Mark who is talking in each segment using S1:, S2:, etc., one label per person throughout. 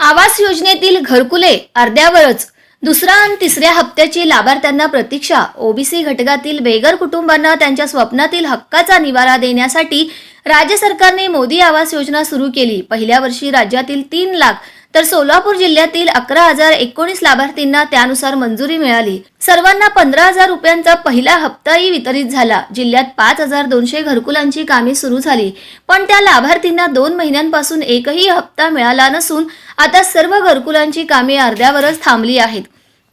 S1: आवास योजनेतील घरकुले अर्ध्यावरच. दुसरा आणि तिसऱ्या हप्त्याची लाभार्थ्यांना प्रतीक्षा. ओबीसी घटकातील बेघर कुटुंबांना त्यांच्या स्वप्नातील हक्काचा निवारा देण्यासाठी राज्य सरकारने मोदी आवास योजना सुरू केली. पहिल्या वर्षी राज्यातील तीन लाख तर सोलापूर जिल्ह्यातील अकरा हजार एकोणीस लाभार्थींना त्यानुसार मंजुरी मिळाली. सर्वांना पंधरा हजार रुपयांचा पहिला हप्ताही वितरित झाला. जिल्ह्यात पाच हजार दोनशे घरकुलांची कामे सुरू झाली. पण त्या लाभार्थींना दोन महिन्यांपासून एकही हप्ता मिळाला नसून आता सर्व घरकुलांची कामे अर्ध्यावरच थांबली आहेत.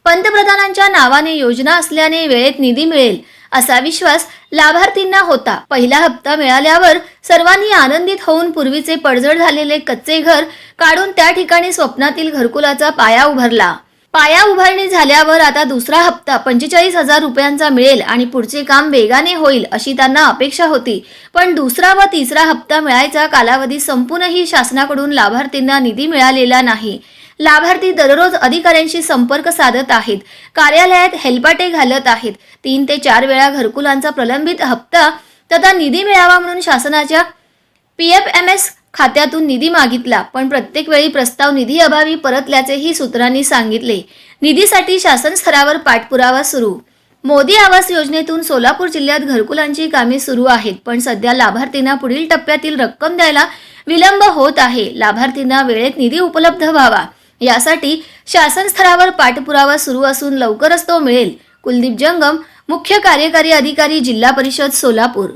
S1: पंतप्रधानांच्या नावाने योजना असल्याने वेळेत निधी मिळेल असा विश्वास लाभार्थींना होता. पहिला हप्ता मिळाल्यावर सर्वांनी आनंदित होऊन पूर्वीचे पडझड झालेले कच्चे घर काढून त्या ठिकाणी स्वप्नातील घरकुलाचा पाया उभारला. पाया उभारणी झाल्यावर आता दुसरा हप्ता पंचेचाळीस हजार रुपयांचा मिळेल आणि पुढचे काम वेगाने होईल अशी त्यांना अपेक्षा होती. पण दुसरा व तिसरा हप्ता मिळायचा कालावधी संपूनही शासनाकडून लाभार्थींना निधी मिळालेला नाही. लाभार्थी दररोज अधिकाऱ्यांशी संपर्क साधत आहेत कार्यालयात हेलपाटे घालत आहेत. तीन ते चार वेळा घरकुलांचा प्रलंबित हप्ता तथा निधी मिळावा म्हणून शासनाच्या पी एफ एम एस खात्यातून निधी मागितला. पण प्रत्येक वेळी प्रस्ताव निधी अभावी परतल्याचेही सूत्रांनी सांगितले. निधीसाठी शासन स्तरावर पाठपुरावा सुरू. मोदी आवास योजनेतून सोलापूर जिल्ह्यात घरकुलांची कामे सुरू आहेत पण सध्या लाभार्थींना पुढील टप्प्यातील रक्कम द्यायला विलंब होत आहे. लाभार्थींना वेळेत निधी उपलब्ध व्हावा यासाठी शासन स्तरावर पाठपुरावा सुरू असून लवकरच तो मिळेल. कुलदीप जंगम मुख्य कार्यकारी अधिकारी जिल्हा परिषद सोलापूर.